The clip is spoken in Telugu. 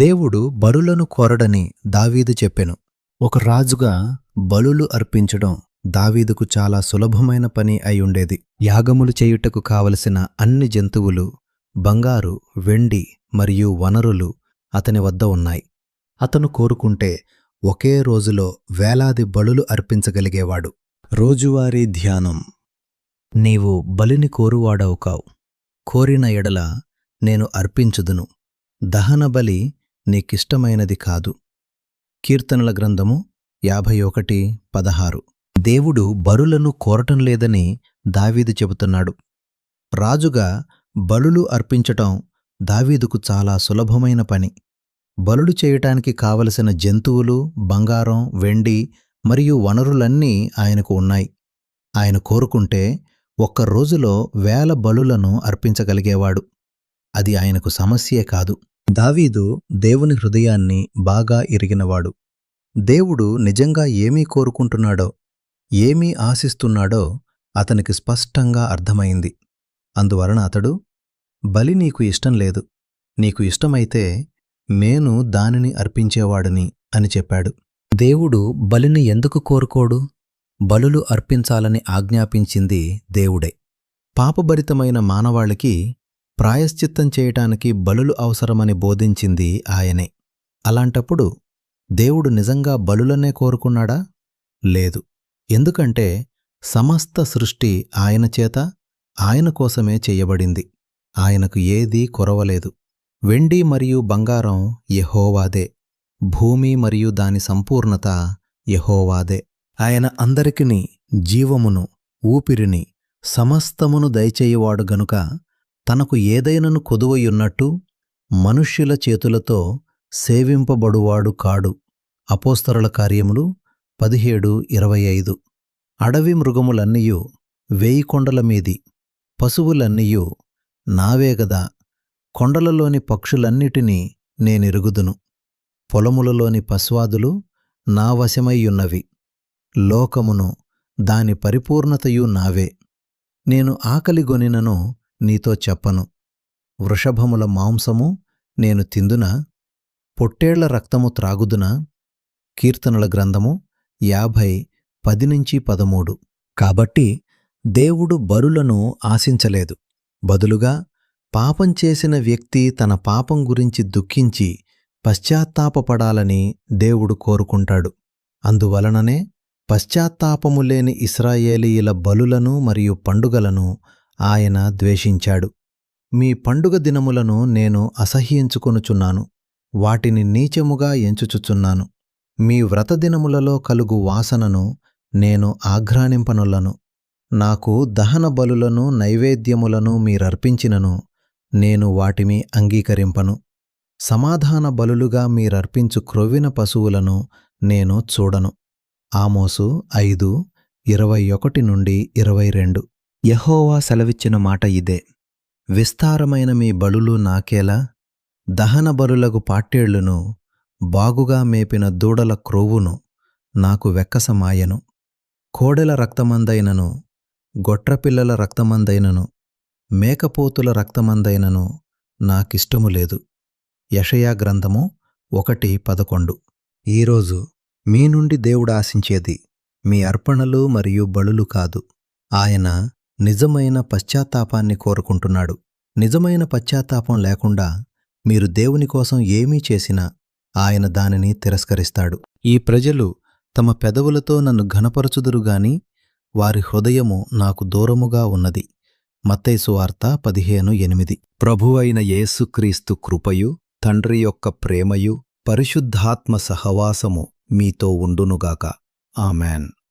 దేవుడు బలులను కోరడని దావీదు చెప్పెను. ఒక రాజుగా బలులు అర్పించడం దావీదుకు చాలా సులభమైన పని అయ్యుండేది యాగములు చేయుటకు కావలసిన అన్ని జంతువులు బంగారు వెండి మరియు వనరులు అతని వద్ద ఉన్నాయి. అతను కోరుకుంటే ఒకే రోజులో వేలాది బలులు అర్పించగలిగేవాడు. రోజువారీ ధ్యానం. నీవు బలిని కోరువాడవు కావు కోరిన ఎడల నేను అర్పించుదును. దహన బలి నీకిష్టమైనది కాదు. కీర్తనల గ్రంథము యాభై ఒకటి పదహారు. దేవుడు బరులను కోరటం లేదని దావీదు చెబుతున్నాడు. రాజుగా బలులు అర్పించటం దావీదుకు చాలా సులభమైన పని. బలులు చేయటానికి కావలసిన జంతువులు బంగారం వెండి మరియు వనరులన్నీ ఆయనకు ఉన్నాయి. ఆయన కోరుకుంటే ఒక్క రోజులో వేల బలులను అర్పించగలిగేవాడు. అది ఆయనకు సమస్యే కాదు. దావీదు దేవుని హృదయాన్ని బాగా ఎరిగినవాడు. దేవుడు నిజంగా ఏమీ కోరుకుంటున్నాడో ఏమీ ఆశిస్తున్నాడో అతనికి స్పష్టంగా అర్థమైంది. అందువలన అతడు బలి నీకు ఇష్టం లేదు నీకు ఇష్టమైతే నేను దానిని అర్పించేవాడని అని చెప్పాడు. దేవుడు బలిని ఎందుకు కోరుకోడు? బలులు అర్పించాలని ఆజ్ఞాపించింది దేవుడే. పాపభరితమైన మానవాళికి ప్రాయశ్చిత్తం చేయటానికి బలులు అవసరమని బోధించింది ఆయనే. అలాంటప్పుడు దేవుడు నిజంగా బలులనే కోరుకున్నాడా? లేదు. ఎందుకంటే సమస్త సృష్టి ఆయన చేత ఆయన కోసమే చెయ్యబడింది ఆయనకు ఏదీ కొరవలేదు. వెండి మరియు బంగారం యహోవాదే. భూమి మరియు దాని సంపూర్ణత యహోవాదే. ఆయన అందరికిని జీవమును ఊపిరిని సమస్తమును దయచేయువాడు గనుక తనకు ఏదైనను కొదువయున్నట్టు మనుష్యుల చేతులతో సేవింపబడువాడు కాడు. అపోస్తరుల కార్యములు పదిహేడు ఇరవై ఐదు. అడవి మృగములన్నీయు వేయి కొండల మీది పశువులన్నీయు నావేగదా కొండలలోని పక్షులన్నిటినీ నేనెరుగుదును. పొలములలోని పశ్వాదులు నా వశమయ్యున్నవి. లోకమును దాని పరిపూర్ణతయు నావే. నేను ఆకలిగొనినను నీతో చెప్పను. వృషభముల మాంసము నేను తిందున పొట్టేళ్ళ రక్తము త్రాగుదున కీర్తనల గ్రంథము యాభై పది నుంచి పదమూడు. కాబట్టి దేవుడు బరులను ఆశించలేదు. బదులుగా పాపం చేసిన వ్యక్తి తన పాపం గురించి దుఃఖించి పశ్చాత్తాపపడాలని దేవుడు కోరుకుంటాడు. అందువలననే పశ్చాత్తాపము లేని ఇస్రాయేలీయుల బలులను మరియు పండుగలను ఆయన ద్వేషించాడు. మీ పండుగ దినములను నేను అసహ్యించుకొనుచున్నాను. వాటిని నీచముగా ఎంచుచుచున్నాను. మీ వ్రతదినములలో కలుగు వాసనను నేను ఆఘ్రానింపనులను నాకు దహన బలులను నైవేద్యములను మీరర్పించినను నేను వాటిని అంగీకరింపను. సమాధాన బలులుగా మీరర్పించు క్రొవ్విన పశువులను నేను చూడను. ఆమోసు ఐదు ఇరవై ఒకటి నుండి ఇరవై రెండు. యహోవా సెలవిచ్చిన మాట ఇదే. విస్తారమైన మీ బలులు నాకేలా? దహన బలులకు పాట్టేళ్ళును బాగుగా మేపిన దూడల క్రోవును నాకు వెక్కసమాయను. కోడెల రక్తమందైనను గొట్రపిల్లల రక్తమందైనను మేకపోతుల రక్తమందైనను నాకిష్టము లేదు. యషయా గ్రంథము ఒకటి పదకొండు. ఈరోజు మీ నుండి దేవుడు ఆశించేది మీ అర్పణలు మరియు బలులు కాదు. ఆయన నిజమైన పశ్చాత్తాపాన్ని కోరుకుంటున్నాడు. నిజమైన పశ్చాత్తాపం లేకుండా మీరు దేవుని కోసం ఏమీ చేసినా ఆయన దానిని తిరస్కరిస్తాడు. ఈ ప్రజలు తమ పెదవులతో నన్ను ఘనపరచుదురుగాని వారి హృదయము నాకు దూరముగా ఉన్నది. మత్తైసు వార్త పదిహేను ఎనిమిది. ప్రభువైన యేసుక్రీస్తు కృపయు తండ్రి యొక్క ప్రేమయు పరిశుద్ధాత్మ సహవాసము మీతో ఉండునుగాక. ఆమెన్.